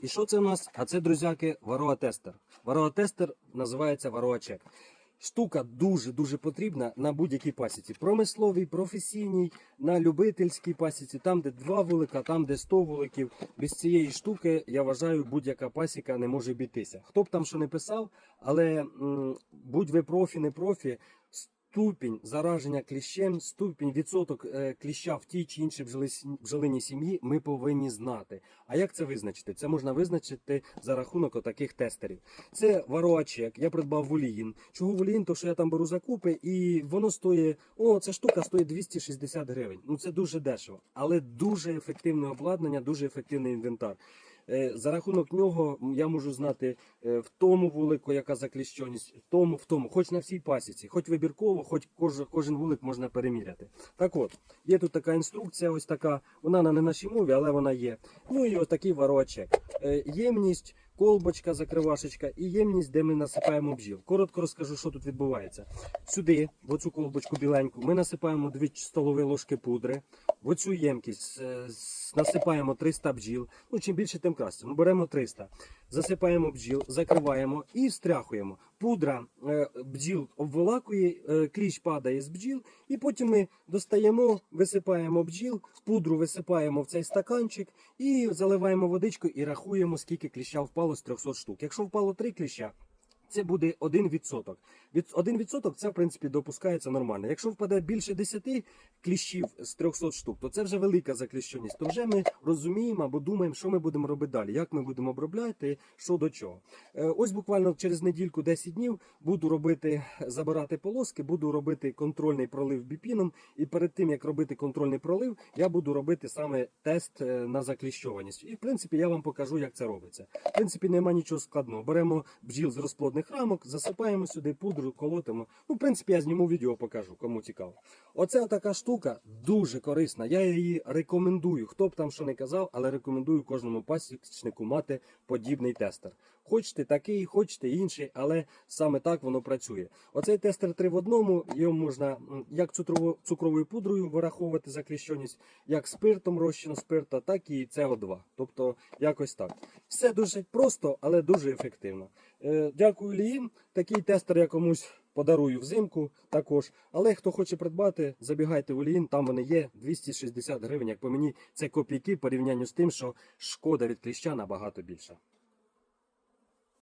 І що це в нас? А це, друзяки, вароа-тестер. Вароа-тестер називається вароа-чек. Штука дуже-дуже потрібна на будь-якій пасіці. Промисловій, професійній, на любительській пасіці, там, де два вулика, там, де 100 вуликів. Без цієї штуки, я вважаю, будь-яка пасіка не може обійтися. Хто б там що не писав, але будь ви профі, не профі, ступінь зараження кліщем, ступінь відсоток е, кліща в тій чи іншій бджоли- бджолиній сім'ї ми повинні знати. А як це визначити? Це можна визначити за рахунок отаких тестерів. Це вароачек, я придбав воліїн. Чого воліїн? То що я там беру закупи, і воно стоїть. О, ця штука стоїть 260 гривень. Ну це дуже дешево, але дуже ефективне обладнання, дуже ефективний інвентар. Е, За рахунок нього я можу знати е, в тому вулику, яка закліщеність, в тому, в тому, хоч на всій пасіці, хоч вибірково, хоч кожен, кожен вулик можна переміряти. Так от, є тут така інструкція, ось така, вона на не нашій мові, але вона є. Ну і ось такий варочек. Е, Ємність, колбочка, закривашечка і ємність, де ми насипаємо бджіл. Коротко розкажу, що тут відбувається. Сюди, в оцю колбочку біленьку, ми насипаємо 2 столові ложки пудри. В оцю ємкість е, насипаємо 300 бджіл. Ну, чим більше, тим краще. Ми беремо 300. Засипаємо бджіл, закриваємо і встряхуємо. Пудра е, бджіл обволакує, е, кліщ падає з бджіл, і потім ми достаємо, висипаємо бджіл, пудру висипаємо в цей стаканчик і заливаємо водичку і рахуємо, скільки кліща впало з 300 штук. Якщо впало 3 кліща, це буде 1%. Від 1% це, в принципі, допускається нормально. Якщо впаде більше 10 кліщів з 300 штук, то це вже велика закліщеність. То вже ми розуміємо або думаємо, що ми будемо робити далі, як ми будемо обробляти, що до чого. Е, Ось буквально через недільку 10 днів буду робити, забирати полоски, буду робити контрольний пролив біпіном. І перед тим як робити контрольний пролив, я буду робити саме тест е, на закліщованість. І в принципі я вам покажу, як це робиться. В принципі, нема нічого складного. Беремо бджіл з розплодних рамок, засипаємо сюди пудру, колотимо. Ну, в принципі, я зніму відео, покажу, кому цікаво. Оце така штука дуже корисна. Я її рекомендую. Хто б там що не казав, але рекомендую кожному пасічнику мати подібний тестер. Хочете такий, хочете інший, але саме так воно працює. Оцей тестер 3 в одному, його можна як цукровою пудрою вираховувати закліщеність, як спиртом розчину спирта, так і СО2. Тобто якось так. Все дуже просто, але дуже ефективно. Е, Дякую Ліїн. Такий тестер я комусь подарую взимку також. Але хто хоче придбати, забігайте в Ліїн, там вони є 260 гривень. Як по мені, це копійки в порівнянні з тим, що шкода від кліща набагато більша.